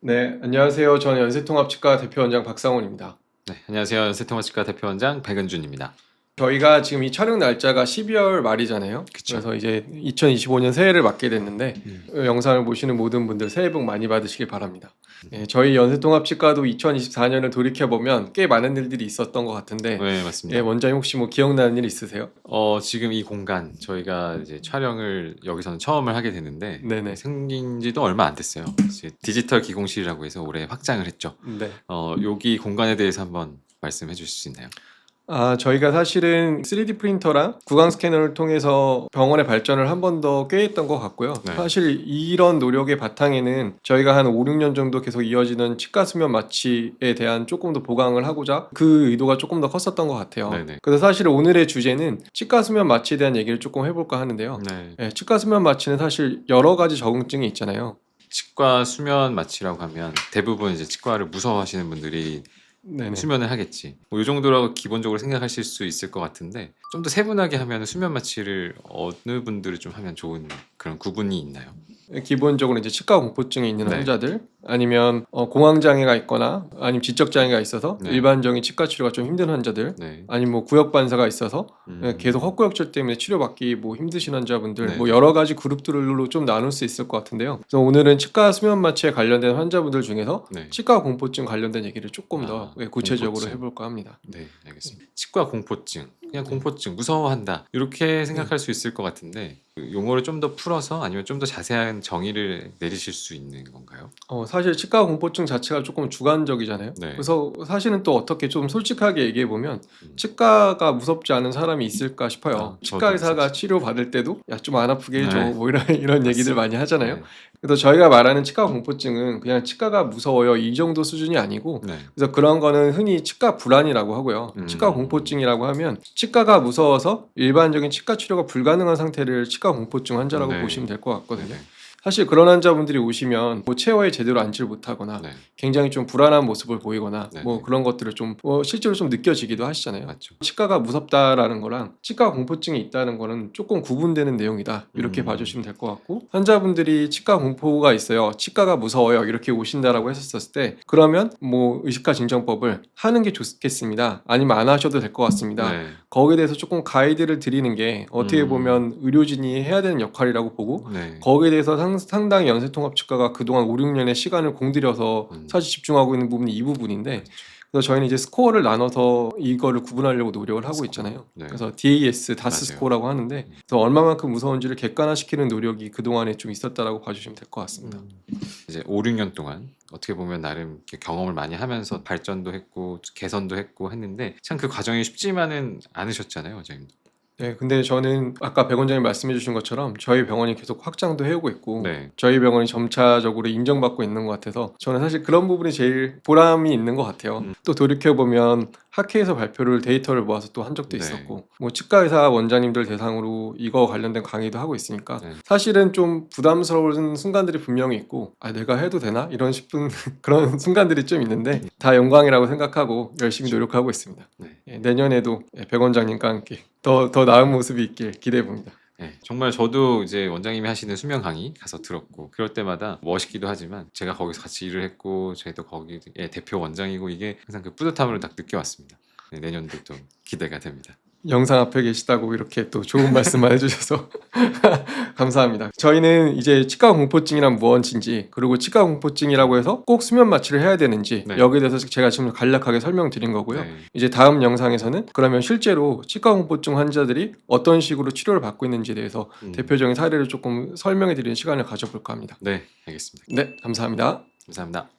네, 안녕하세요. 저는 연세통합치과 대표원장 박상훈입니다. 네, 안녕하세요. 연세통화치과 대표원장 백은준입니다. 저희가 지금 이 촬영 날짜가 12월 말이잖아요. 그쵸. 래서 이제 2025년 새해를 맞게 됐는데 음. 이 영상을 보시는 모든 분들 새해 복 많이 받으시길 바랍니다. 네, 저희 연세통합치과도 2024년을 돌이켜 보면 꽤 많은 일들이 있었던 것 같은데 네, 예, 맞습니다. 원장님 혹시 뭐 기억나는 일 있으세요? 어, 지금 이 공간 저희가 이제 촬영을 여기서는 처음을 하게 됐는데 네네. 생긴 지도 얼마 안 됐어요. 이제 디지털 기공실이라고 해서 올해 확장을 했죠. 네. 어, 여기 공간에 대해서 한번 말씀해 주실 수 있나요? 아, 저희가 사실은 3D 프린터랑 구강 스캐너를 통해서 병원의 발전을 한 번 더 꾀했던 것 같고요. 네. 사실 이런 노력의 바탕에는 저희가 한 5, 6년 정도 계속 이어지는 치과 수면 마취에 대한 조금 더 보강을 하고자 그 의도가 조금 더 컸었던 것 같아요. 네네. 그래서 사실 오늘의 주제는 치과 수면 마취에 대한 얘기를 조금 해볼까 하는데요. 네. 예, 치과 수면 마취는 사실 여러 가지 적응증이 있잖아요. 치과 수면 마취라고 하면 대부분 이제 치과를 무서워하시는 분들이 네네. 수면을 하겠지. 뭐 이 정도라고 기본적으로 생각하실 수 있을 것 같은데 좀 더 세분하게 하면 수면 마취를 어느 분들이 좀 하면 좋은 그런 구분이 있나요? 기본적으로 이제 치과 공포증이 있는 네. 환자들 아니면 어, 공황 장애가 있거나 아니면 지적 장애가 있어서 네. 일반적인 치과 치료가 좀 힘든 환자들 네. 아니면 뭐 구역 반사가 있어서 음. 계속 헛구역질 때문에 치료받기 뭐 힘드신 환자분들 네. 뭐 여러 가지 그룹들로 좀 나눌 수 있을 것 같은데요. 그래서 오늘은 치과 수면 마취에 관련된 환자분들 중에서 네. 치과 공포증 관련된 얘기를 조금 더 아, 예, 구체적으로 공포증. 해볼까 합니다. 네, 알겠습니다. 치과 공포증, 그냥 공포증, 무서워한다 이렇게 생각할 수 있을 것 같은데 그 용어를 좀 더 풀어서 아니면 좀 더 자세한 정의를 내리실 수 있는 건가요? 어, 사실 치과 공포증 자체가 조금 주관적이잖아요. 네. 그래서 사실은 또 어떻게 좀 솔직하게 얘기해 보면 음. 치과가 무섭지 않은 사람이 있을까 싶어요. 아, 치과 의사가. 치료 받을 때도 야 좀 안 아프게 해줘 네. 뭐 이런 이런 얘기들 맞습니다. 많이 하잖아요. 네. 그래서 저희가 말하는 치과 공포증은 그냥 치과가 무서워요 이 정도 수준이 아니고 네. 그래서 그런 거는 흔히 치과 불안이라고 하고요. 음. 치과 공포증이라고 하면 치과가 무서워서 일반적인 치과 치료가 불가능한 상태를 치과 공포증 환자라고 네. 보시면 될 것 같거든요. 네. 사실 그런 환자분들이 오시면 뭐 체어에 제대로 앉지를 못하거나 네. 굉장히 좀 불안한 모습을 보이거나 네, 뭐 네. 그런 것들을 좀 어, 실제로 좀 느껴지기도 하시잖아요. 맞죠. 치과가 무섭다라는 거랑 치과 공포증이 있다는 거는 조금 구분되는 내용이다. 이렇게 음. 봐주시면 될 것 같고 환자분들이 치과 공포가 있어요. 치과가 무서워요. 이렇게 오신다라고 했었을 때 그러면 뭐 의식화 진정법을 하는 게 좋겠습니다. 아니면 안 하셔도 될 것 같습니다. 네. 거기에 대해서 조금 가이드를 드리는 게 어떻게 음. 보면 의료진이 해야 되는 역할이라고 보고 네. 거기에 대해서 상, 상당히 연세통합 치과가 그동안 5, 6년의 시간을 공들여서 음. 사실 집중하고 있는 부분이 이 부분인데 그래서 저희는 이제 스코어를 나눠서 이거를 구분하려고 노력을 하고. 있잖아요. 네. 그래서 DAS, 다스 맞아요. 스코어라고 하는데 그래서 얼마만큼 무서운지를 객관화시키는 노력이 그 동안에 좀 있었다라고 봐주시면 될 것 같습니다. 이제 5, 6년 동안 어떻게 보면 나름 경험을 많이 하면서 발전도 했고 개선도 했고 했는데 참 그 과정이 쉽지만은 않으셨잖아요, 원장님도. 네, 근데 저는 아까 백 원장님 말씀해 주신 것처럼 저희 병원이 계속 확장도 해오고 있고 네. 저희 병원이 점차적으로 인정받고 있는 것 같아서 저는 사실 그런 부분이 제일 보람이 있는 것 같아요. 음. 또 돌이켜 보면 학회에서 발표를 데이터를 모아서 또 한 적도 네. 있었고 뭐 치과 의사 원장님들 대상으로 이거 관련된 강의도 하고 있으니까 네. 사실은 좀 부담스러운 순간들이 분명히 있고 아 내가 해도 되나 이런 싶은 그런 순간들이 좀 있는데 다 영광이라고 생각하고 열심히 노력하고 있습니다. 네. 예, 내년에도 예, 백 원장님과 함께 더 더 나은 모습이 있길 기대해 봅니다. 네, 정말 저도 이제 원장님이 하시는 수면 강의 가서 들었고 그럴 때마다 멋있기도 하지만 제가 거기서 같이 일을 했고 저희도 거기의 대표 원장이고 이게 항상 그 뿌듯함을 딱 느껴왔습니다. 네, 내년도 또 기대가 됩니다. 영상 앞에 계시다고 이렇게 또 좋은 말씀만 해주셔서 감사합니다. 저희는 이제 치과 공포증이란 무엇인지 그리고 치과 공포증이라고 해서 꼭 수면 마취를 해야 되는지 네. 여기에 대해서 제가 지금 간략하게 설명드린 거고요. 네. 이제 다음 영상에서는 그러면 실제로 치과 공포증 환자들이 어떤 식으로 치료를 받고 있는지에 대해서 음. 대표적인 사례를 조금 설명해 드리는 시간을 가져볼까 합니다. 네, 알겠습니다. 네, 감사합니다. 감사합니다.